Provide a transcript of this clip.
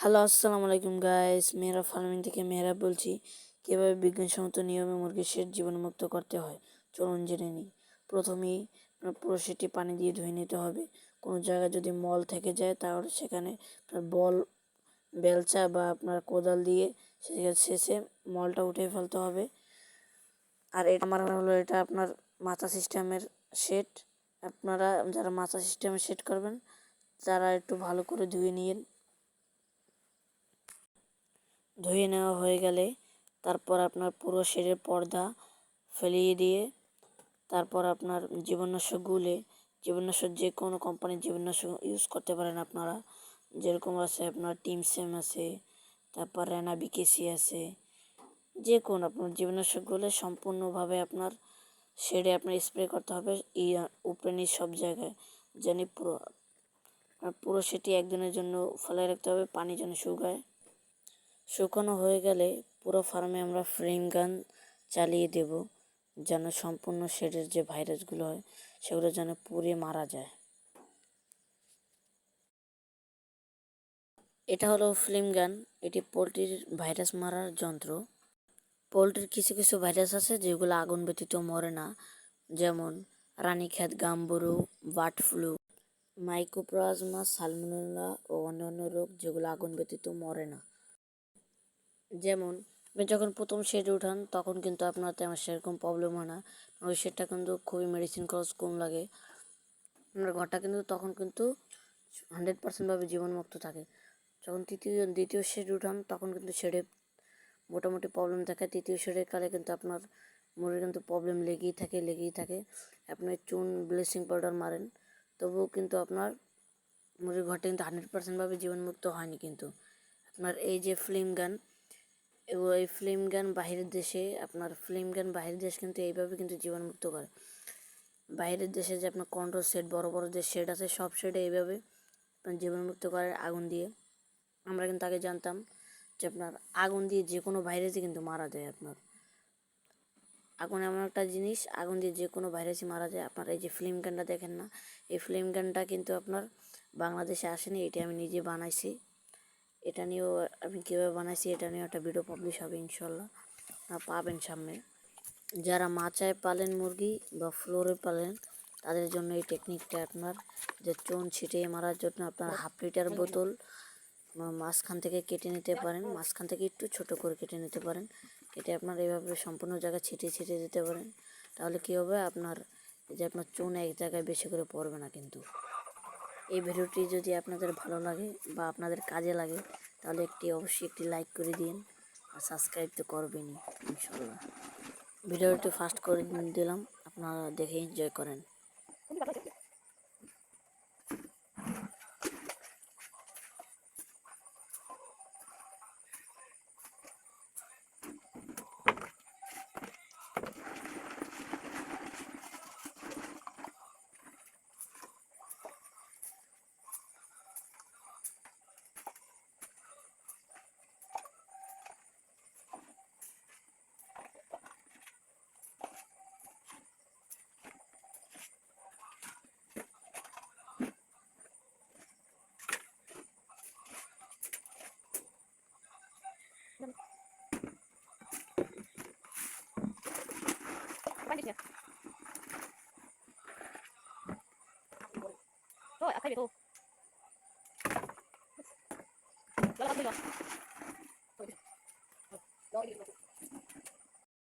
Hello, আসসালামু আলাইকুম guys. মেয়েরা ফার্মিং থেকে মেয়েরা বলছি, কীভাবে বিজ্ঞানসম্মত নিয়মে মুরগির শেড জীবনমুক্ত করতে হয়? চলুন জেনে নিই। প্রথমেই পুরো সেটি পানি দিয়ে ধুয়ে নিতে হবে। কোনো জায়গায় যদি মল থেকে যায়, তাহলে সেখানে আপনার বল, বেলচা বা আপনার কোদাল দিয়ে সেখানে শেষে মলটা উঠে ফেলতে হবে। আর এটা আমার হলো, এটা আপনার মাথা সিস্টেমের সেট। আপনারা যারা মাথা সিস্টেমের সেট করবেন, তারা একটু ভালো করে ধুয়ে নিন ধুয়ে নেওয়া হয়ে গেলে তারপর আপনার পুরো শেডের পর্দা ফেলিয়ে দিয়ে তারপর আপনার জীবাণুনাশক গুলে জীবাণুনাশক যে কোনো কোম্পানির জীবাণুনাশক ইউজ করতে পারেন আপনারা। যেরকম আছে আপনার টিম সেম আছে, তারপর রেনা বিকেসি আছে। যে কোনো আপনার জীবাণুনাশকগুলো সম্পূর্ণভাবে আপনার শেডে আপনার স্প্রে করতে হবে উপরে নিয়ে সব জায়গায়, যেন পুরো পুরো সেটি একদিনের জন্য ফেলে রাখতে হবে, পানি যেন শুকায়। শুকানো হয়ে গেলে পুরো ফার্মে আমরা ফ্রেম গান চালিয়ে দেব যেন সম্পূর্ণ শেডের যে ভাইরাসগুলো হয়, সেগুলো যেন পুড়ে মারা যায়। এটা হলো ফ্লেম গান। এটি পোলট্রির ভাইরাস মারার যন্ত্র। পোলট্রির কিছু কিছু ভাইরাস আছে যেগুলো আগুন ব্যতীত মরে না। যেমন Ranikhet Gumboro, bird flu mycoplasma salmonella ও অন্যান্য রোগ যেগুলো আগুন ব্যতীত মরে না। যেমন, আপনি যখন প্রথম শেডে উঠান, তখন কিন্তু আপনার তেমন সেরকম প্রবলেম হয় না। ওই শেডটা কিন্তু খুবই মেডিসিন খরচ কম লাগে। আপনার ঘরটা কিন্তু তখন কিন্তু হান্ড্রেড পার্সেন্টভাবে জীবনমুক্ত থাকে। যখন তৃতীয়, দ্বিতীয় শেড উঠান, তখন কিন্তু শেডে মোটামুটি প্রবলেম থাকে তৃতীয় শেডের কালে কিন্তু আপনার মুরগির কিন্তু প্রবলেম লেগেই থাকে লেগেই থাকে। আপনি চুন ব্লিচিং পাউডার মারেন, তবুও কিন্তু আপনার মুরগির ঘরটা কিন্তু হান্ড্রেড পার্সেন্টভাবে জীবনমুক্ত হয়নি কিন্তু। আপনার এই যে ফিল্ম গান এই ফিল্ম গান বাহিরের দেশে, আপনার ফিল্ম গান বাহিরের দেশ কিন্তু এইভাবে কিন্তু জীবাণুমুক্ত করে। বাইরের দেশে যে আপনার কন্ট্রোল সেট বড় বড় যে শেড আছে, সব শেডে এইভাবে জীবাণুমুক্ত করে আগুন দিয়ে আমরা কিন্তু আগে জানতাম যে আপনার আগুন দিয়ে যে কোনো ভাইরাসই কিন্তু মারা যায় আপনার। আগুন এমন একটা জিনিস, আগুন দিয়ে যে কোনো ভাইরাসই মারা যায়। আপনার এই যে ফিল্ম গানটা দেখেন না, এই ফিল্ম গানটা কিন্তু আপনার বাংলাদেশে আসেনি, এটি আমি নিজে বানাইছি। এটা নিয়েও আমি কীভাবে বানাইছি এটা নিয়েও একটা ভিডিও পাবলিশ হবে ইনশাল্লাহ পাবেন সামনে। যারা মাচায় পালেন মুরগি বা ফ্লোরে পালেন, তাদের জন্য এই টেকনিকটা আপনার যে চুন ছিটিয়ে মারার জন্য আপনার হাফ লিটার বোতল মাঝখান থেকে কেটে নিতে পারেন, মাঝখান থেকে একটু ছোট করে কেটে নিতে পারেন। কেটে আপনার এইভাবে সম্পূর্ণ জায়গায় ছিটিয়ে ছিটিয়ে দিতে পারেন। তাহলে কী হবে? আপনার যে আপনার চুন এক জায়গায় বেশি করে পড়বে না কিন্তু। এই ভিডিওটি যদি আপনাদের ভালো লাগে বা আপনাদের কাজে লাগে, তাহলে একটি অবশ্যই একটি লাইক করে দিন আর সাবস্ক্রাইব তো করবেনই ইনশাল্লাহ ভিডিওটি ফাস্ট করে দিলাম, আপনারা দেখে এনজয় করেন। は赤い目と、柔らかくいわ。